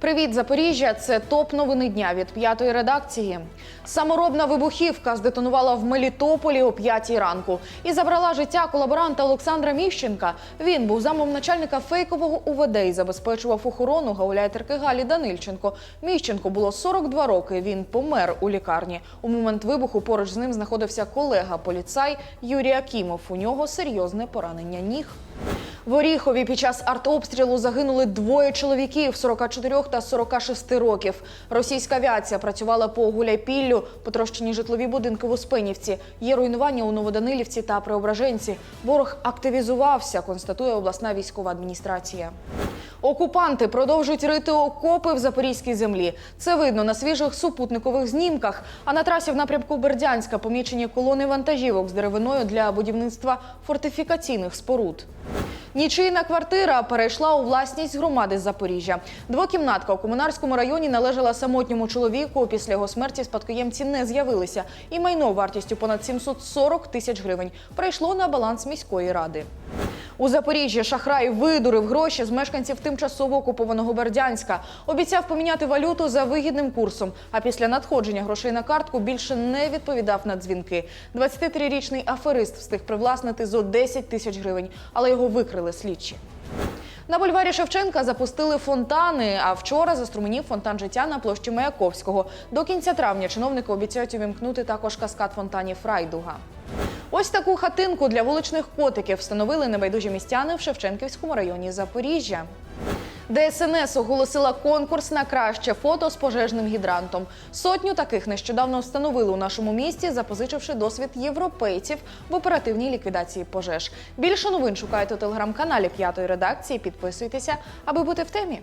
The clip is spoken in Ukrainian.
Привіт, Запоріжжя! Це топ новини дня від п'ятої редакції. Саморобна вибухівка здетонувала в Мелітополі о п'ятій ранку і забрала життя колаборанта Олександра Міщенка. Він був замом начальника фейкового УВД і забезпечував охорону гауляйтерки Галі Данильченко. Міщенко було 42 роки. Він помер у лікарні. У момент вибуху поруч з ним знаходився колега поліцай Юрій Акімов. У нього серйозне поранення ніг. В Оріхові під час артобстрілу загинули двоє чоловіків 44 та 46 років. Російська авіація працювала по Гуляйпіллю, потрощені житлові будинки в Успенівці. Є руйнування у Новоданилівці та Преображенці. Ворог активізувався, констатує обласна військова адміністрація. Окупанти продовжують рити окопи в запорізькій землі. Це видно на свіжих супутникових знімках. А на трасі в напрямку Бердянська помічені колони вантажівок з деревиною для будівництва фортифікаційних споруд. Нічийна квартира перейшла у власність громади Запоріжжя. Двокімнатка у комунарському районі належала самотньому чоловіку. Після його смерті спадкоємці не з'явилися. І майно вартістю понад 740 тисяч гривень прийшло на баланс міської ради. У Запоріжжі шахрай видурив гроші з мешканців тимчасово окупованого Бердянська. Обіцяв поміняти валюту за вигідним курсом. А після надходження грошей на картку більше не відповідав на дзвінки. 23-річний аферист встиг привласнити зо 10 тисяч гривень, але його викрили слідчі. На бульварі Шевченка запустили фонтани. А вчора заструменів фонтан життя на площі Маяковського. До кінця травня чиновники обіцяють увімкнути також каскад фонтанів Фрайдуга. Ось таку хатинку для вуличних котиків встановили небайдужі містяни в Шевченківському районі Запоріжжя. ДСНС оголосила конкурс на краще фото з пожежним гідрантом. Сотню таких нещодавно встановили у нашому місті, запозичивши досвід європейців в оперативній ліквідації пожеж. Більше новин шукайте у телеграм-каналі п'ятої редакції. Підписуйтеся, аби бути в темі.